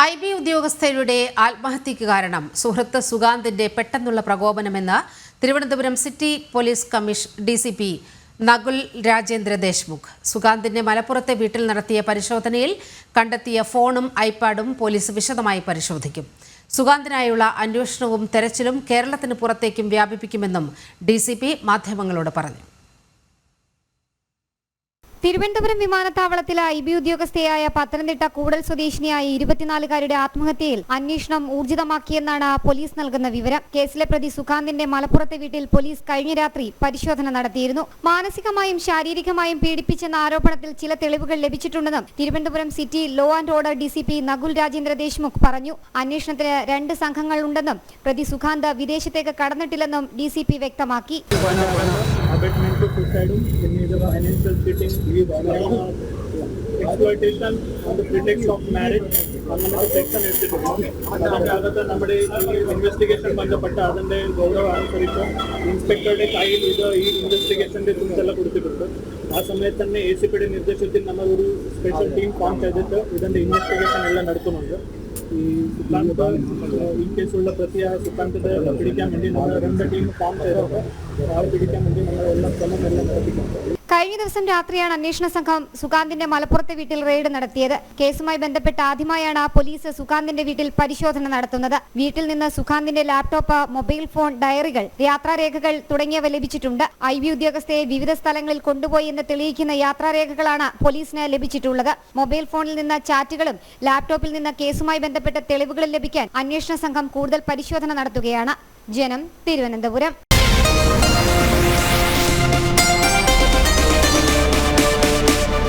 I B ഉദ്യോഗസ്ഥരുടെ ആത്മഹത്യക്ക് കാരണം സുഹൃത്ത് സുഗാന്തിന്റെ പെട്ടെന്നുള്ള പ്രകോപനമെന്ന് Thiruvananthapuram city police commission D C P Nakul Rajendra Deshmukh. സുഗാന്തിന്റെ മലപ്പുറത്തെ വീട്ടിൽ നടത്തിയ പരിശോധനയിൽ കണ്ടെത്തിയ ഫോണും ഐപാഡും പോലീസ് വിശദമായി പരിശോധിക്കും. സുഗാന്തിനായുള്ള അന്വേഷണവും തെരച്ചിലും കേരളത്തിന് പുറത്തേക്കും വ്യാപിപ്പിക്കുമെന്നും ഡി മാധ്യമങ്ങളോട് പറഞ്ഞു. തിരുവനന്തപുരം വിമാനത്താവളത്തിലെ ഐ ബി ഉദ്യോഗസ്ഥയായ പത്തനംതിട്ട കൂടൽ സ്വദേശിനിയായ ഇരുപത്തിനാലുകാരുടെ ആത്മഹത്യയിൽ അന്വേഷണം ഊർജിതമാക്കിയെന്നാണ് പോലീസ് നൽകുന്ന വിവരം. കേസിലെ പ്രതി സുഖാന്തിന്റെ മലപ്പുറത്തെ വീട്ടിൽ പോലീസ് കഴിഞ്ഞ രാത്രി പരിശോധന നടത്തിയിരുന്നു. മാനസികമായും ശാരീരികമായും പീഡിപ്പിച്ചെന്ന ആരോപണത്തിൽ ചില തെളിവുകൾ ലഭിച്ചിട്ടുണ്ടെന്നും Thiruvananthapuram city law and order D C P Nakul Rajendra Deshmukh പറഞ്ഞു. അന്വേഷണത്തിന് രണ്ട് സംഘങ്ങൾ ഉണ്ടെന്നും പ്രതി സുഖാന്ത് വിദേശത്തേക്ക് കടന്നിട്ടില്ലെന്നും ഡി വ്യക്തമാക്കി. Abetment to suicide in either financial cheating, exploitation on the pretext of marriage അങ്ങനത്തെ സെക്ഷൻ എടുത്തിട്ടുണ്ട്. അതിന്റെ അകത്ത് നമ്മുടെ ഈ ഇൻവെസ്റ്റിഗേഷൻ ബന്ധപ്പെട്ട അതിന്റെ ഗൗരവം അനുസരിച്ച് ഇൻസ്പെക്ടറുടെ കയ്യിൽ ഇത് ഈ ഇൻവെസ്റ്റിഗേഷന്റെ ചുമതല കൊടുത്തിട്ടുണ്ട്. ആ സമയത്ത് തന്നെ എ സി പിയുടെ നിർദ്ദേശത്തിൽ നമ്മൾ ഒരു സ്പെഷ്യൽ ടീം ഫോം ചെയ്തിട്ട് ഇതിന്റെ ഇൻവെസ്റ്റിഗേഷൻ എല്ലാം നടത്തുന്നുണ്ട്. की सुकांत इनकेसोडला प्रति सुकांत पिढीच्या म्हणजे रंग टीम काम करत होतं. पिढीच्या म्हणजे मला कलम കഴിഞ്ഞ ദിവസം രാത്രിയാണ് അന്വേഷണ സംഘം സുകാന്തിന്റെ മലപ്പുറത്തെ വീട്ടിൽ റെയ്ഡ് നടത്തിയത്. കേസുമായി ബന്ധപ്പെട്ട് ആദ്യമായാണ് പോലീസ് സുകാന്തിന്റെ വീട്ടിൽ പരിശോധന നടത്തുന്നത്. വീട്ടിൽ നിന്ന് സുകാന്തിന്റെ ലാപ്ടോപ്പ് മൊബൈൽ ഫോൺ ഡയറികൾ യാത്രാരേഖകൾ തുടങ്ങിയവ ലഭിച്ചിട്ടുണ്ട്. ഐ ബി ഉദ്യോഗസ്ഥയെ വിവിധ സ്ഥലങ്ങളിൽ കൊണ്ടുപോയി എന്ന് തെളിയിക്കുന്ന യാത്രാരേഖകളാണ് പോലീസിന് ലഭിച്ചിട്ടുള്ളത്. മൊബൈൽ ഫോണിൽ നിന്ന് ചാറ്റുകളും ലാപ്ടോപ്പിൽ നിന്ന് കേസുമായി ബന്ധപ്പെട്ട തെളിവുകളും ലഭിക്കാൻ അന്വേഷണ സംഘം കൂടുതൽ പരിശോധന നടത്തുകയാണ്. ജനം തിരുവനന്തപുരം.